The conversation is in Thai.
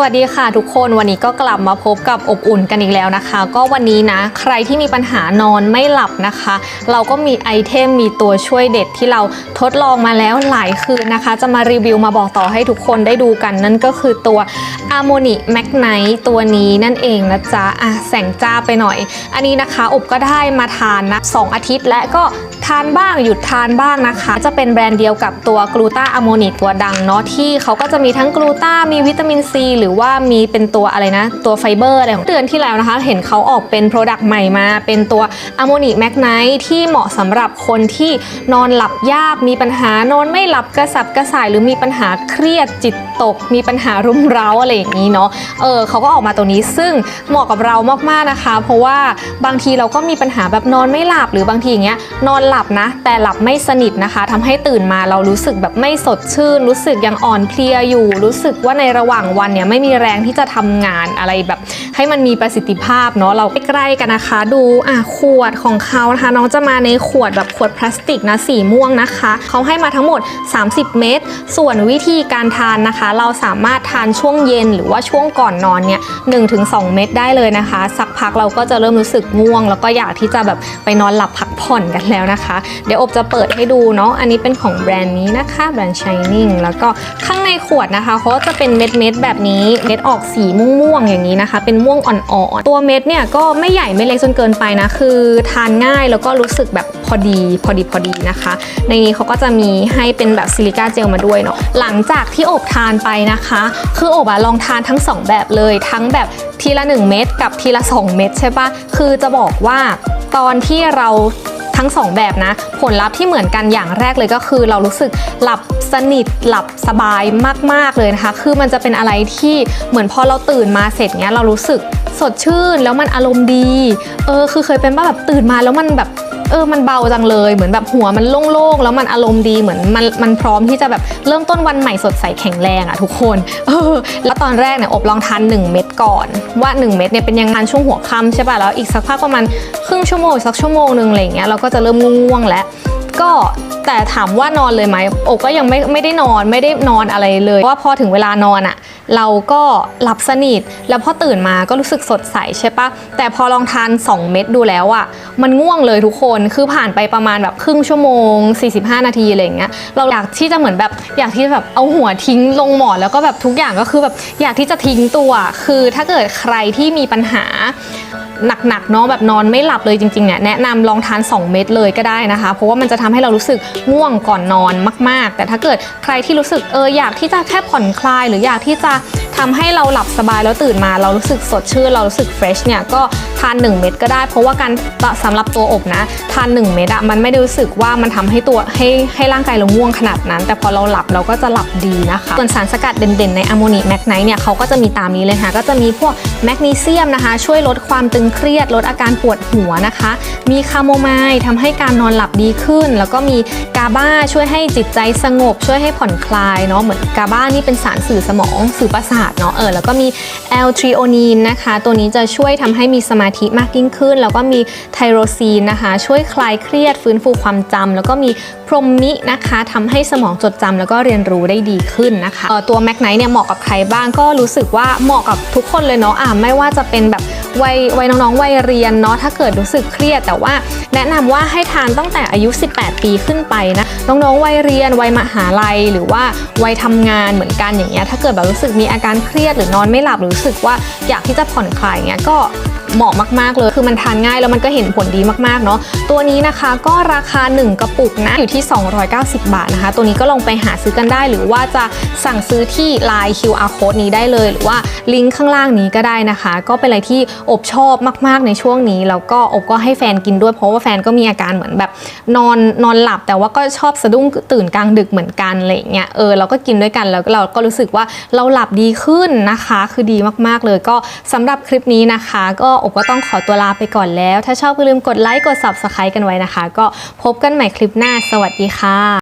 สวัสดีค่ะทุกคนวันนี้ก็กลับมาพบกับอบอุ่นกันอีกแล้วนะคะ ก็วันนี้นะใครที่มีปัญหานอนไม่หลับนะคะ เราก็มีไอเทมมีตัวช่วยเด็ดที่เราทดลองมาแล้วหลายคืนนะคะ จะมารีวิวมาบอกต่อให้ทุกคนได้ดูกัน นั่นก็คือตัว a r m o n i m a g n i t e ตัวนี้นั่นเองนะจ๊ะอะแสงจ้าไปหน่อย อันนี้นะคะอบก็ได้มาทานนะสองอาทิตย์และก็ทานบ้างหยุดทานบ้างนะคะ จะเป็นแบรนด์เดียวกับตัวกลูตาอะโมนิตัวดังเนาะที่เขาก็จะมีทั้งกลูตามีวิตามินซีหรือว่ามีเป็นตัวอะไรนะ ตัวไฟเบอร์อะไรของเดือนที่แล้วนะคะ เห็นเขาออกเป็นโปรดักต์ใหม่มา เป็นตัวอะโมนิแมกไนท์ที่เหมาะสำหรับคนที่นอนหลับยากมีปัญหานอนไม่หลับกระสับกระส่าย หรือมีปัญหาเครียดจิตตก มีปัญหารุมเร้าอะไรอย่างนี้เนาะเออเขาก็ออกมาตัวนี้ซึ่งเหมาะกับเรามากๆนะคะ เพราะว่าบางทีเราก็มีปัญหาแบบนอนไม่หลับหรือบางทีอย่างเงี้ยนอนหลับนะ แต่หลับไม่สนิทนะคะทำให้ตื่นมาเรารู้สึกแบบไม่สดชื่น รู้สึกยังอ่อนเพลียอยู่ รู้สึกว่าในระหว่างวันเนี่ยไม่มีแรงที่จะทำงานอะไรแบบ ให้มันมีประสิทธิภาพเนาะเราใกล้ๆกันนะคะ ดูอะขวดของเขานะคะน้องจะมาในขวดแบบขวดพลาสติกนะสีม่วงนะคะเขาให้มาทั้งหมด 30 เม็ดส่วนวิธีการทานนะคะ เราสามารถทานช่วงเย็นหรือว่าช่วงก่อนนอนเนี่ย1-2เม็ดได้เลยนะคะ สักพักเราก็จะเริ่มรู้สึกง่วง แล้วก็อยากที่จะแบบไปนอนหลับพักผ่อนกันแล้วนะคะ เดี๋ยวอบจะเปิดให้ดูเนาะอันนี้เป็นของแบรนด์นี้นะคะแบรนด์ Shining แล้วก็ข้างในขวดนะคะเขาจะเป็นเม็ดเม็ดแบบนี้เม็ดออกสีม่วงๆอย่างนี้นะคะ เป็นม่วงอ่อนๆตัวเม็ดเนี่ยก็ไม่ใหญ่ไม่เล็กจนเกินไปนะ คือทานง่ายแล้วก็รู้สึกแบบพอดีพอดีพอดีนะคะ ในนี้เขาก็จะมีให้เป็นแบบซิลิก้าเจลมาด้วยเนาะหลังจากที่อบทานไปนะคะ คืออบอะลองทานทั้ง 2 แบบเลยทั้งแบบทีละ 1 เม็ดกับทีละ 2 เม็ดใช่ปะคือจะบอกว่าตอนที่เรา ทั้ง 2 แบบนะ ผลลัพธ์ที่เหมือนกันอย่างแรกเลยก็คือ เรารู้สึกหลับสนิทหลับสบายมาก ๆเลยนะคะ คือมันจะเป็นอะไรที่เหมือนพอเราตื่นมาเสร็จเนี้ยเรารู้สึกสดชื่นแล้วมันอารมณ์ดี เออคือเคยเป็นว่าแบบตื่นมาแล้วมันแบบ เออมันเบาจังเลยเหมือนแบบหัวมันโล่งๆแล้วมันอารมณ์ดีเหมือนมันมันพร้อมที่จะแบบเริ่มต้นวันใหม่สดใสแข็งแรงอะทุกคนเออแล้วตอนแรกเนี่ยอบลองทาน 1 เม็ดก่อน ว่า 1 เม็ดเนี่ยเป็นยังไงช่วงหัวค่ำใช่ป่ะแล้วอีกสักพักประมาณครึ่งชั่วโมงสักชั่วโมงหนึ่งอะไรเงี้ยเราก็จะเริ่มง่วงๆแล้ว ก็แต่ถามว่านอนเลยไหมโอก็ยังไม่ไม่ได้นอนไม่ได้นอนอะไรเลยเพราะว่าพอถึงเวลานอนอะเราก็หลับสนิทแล้วพอตื่นมาก็รู้สึกสดใสใช่ปะแต่พอลองทาน 2 เม็ดดูแล้วอะมันง่วงเลยทุกคนคือผ่านไปประมาณแบบครึ่งชั่วโมง 45 นาทีอะไรอย่างเงี้ยเราอยากที่จะเหมือนแบบอยากที่จะแบบเอาหัวทิ้งลงหมอนแล้วก็แบบทุกอย่างก็คือแบบอยากที่จะทิ้งตัว คือถ้าเกิดใครที่มีปัญหา หนักๆเนาะแบบนอนไม่หลับเลยจริงๆเนี่ยแนะนำลองทาน 2 เม็ดเลยก็ได้นะคะ เพราะว่ามันจะทำให้เรารู้สึกง่วงก่อนนอนมาก ๆ แต่ถ้าเกิดใครที่รู้สึกเอออยากที่จะแค่ผ่อนคลาย หรืออยากที่จะทำให้เราหลับสบายแล้วตื่นมา เรารู้สึกสดชื่นเรารู้สึกเฟรชเนี่ยก็ทาน 1 เม็ดก็ได้ เพราะว่าการสำหรับตัวอบนะ ทาน 1 เม็ดอะมันไม่ได้รู้สึกว่ามันทำให้ตัวให้ให้ร่างกายเราง่วงขนาดนั้น แต่พอเราหลับเราก็จะหลับดีนะคะส่วนสารสกัดเด่นๆ ในอะโมนีแมกไนท์เนี่ยเขาก็จะมีตามนี้เลยค่ะ ก็จะมีพวกแมกนีเซียมนะคะ ช่วยลดความตึงเครียด ลดอาการปวดหัวนะคะ มีคาโมไมล์ทำให้การนอนหลับดีขึ้น แล้วก็มีกาบาช่วยให้จิตใจสงบ ช่วยให้ผ่อนคลายเนาะเหมือนกาบานี่เป็นสารสื่อสมองสื่อประสาทเนาะเออแล้วก็มีแอลทริโอนีนนะคะ ตัวนี้จะช่วยทำให้มีสมาธิมากยิ่งขึ้น แล้วก็มีไทโรซีนนะคะ ช่วยคลายเครียดฟื้นฟูความจำแล้วก็มีพรหมินะคะทำให้สมองจดจำแล้วก็เรียนรู้ได้ดีขึ้นนะคะตัวแมกไนท์เนี่ยเหมาะกับใครบ้างก็รู้สึกว่าเหมาะกับทุกคนเลยเนาะอ่าไม่ว่าจะเป็นแบบวัยวัยน้องๆวัยเรียนเนาะถ้าเกิดรู้สึกเครียด แต่ว่าแนะนำว่าให้ทานตั้งแต่อายุ 18 ปีขึ้นไปนะน้องๆวัยเรียนวัยมหาลัย หรือว่าวัยทำงานเหมือนกันอย่างเงี้ยถ้าเกิดแบบรู้สึกมีอาการเครียดหรือนอนไม่หลับหรือรู้สึกว่าอยากที่จะผ่อนคลายเงี้ยก็ เหมาะมากๆเลย คือมันทานง่ายแล้วมันก็เห็นผลดีมากๆเนาะตัวนี้นะคะก็ราคา 1 กระปุกนะอยู่ที่ 290 บาทนะคะ ตัวนี้ก็ลองไปหาซื้อกันได้ หรือว่าจะสั่งซื้อที่ Line QR code นี้ได้เลย หรือว่าลิงก์ข้างล่างนี้ก็ได้นะคะ ก็เป็นอะไรที่อบชอบมากๆในช่วงนี้แล้วก็อบก็ให้แฟนกินด้วยเพราะว่าแฟนก็มีอาการเหมือนแบบนอนนอนหลับ แต่ว่าก็ชอบสะดุ้งตื่นกลางดึกเหมือนกันอะไรอย่างเงี้ยเออเราก็กินด้วยกันแล้วเราก็รู้สึกว่าเราหลับดีขึ้นนะคะ คือดีมากๆเลยก็สำหรับคลิปนี้นะคะ ก็อบก็ต้องขอตัวลาไปก่อนแล้ว ถ้าชอบอย่าลืมกดไลค์กด subscribe กันไว้นะคะ ก็พบกันใหม่คลิปหน้าสวัสดีค่ะ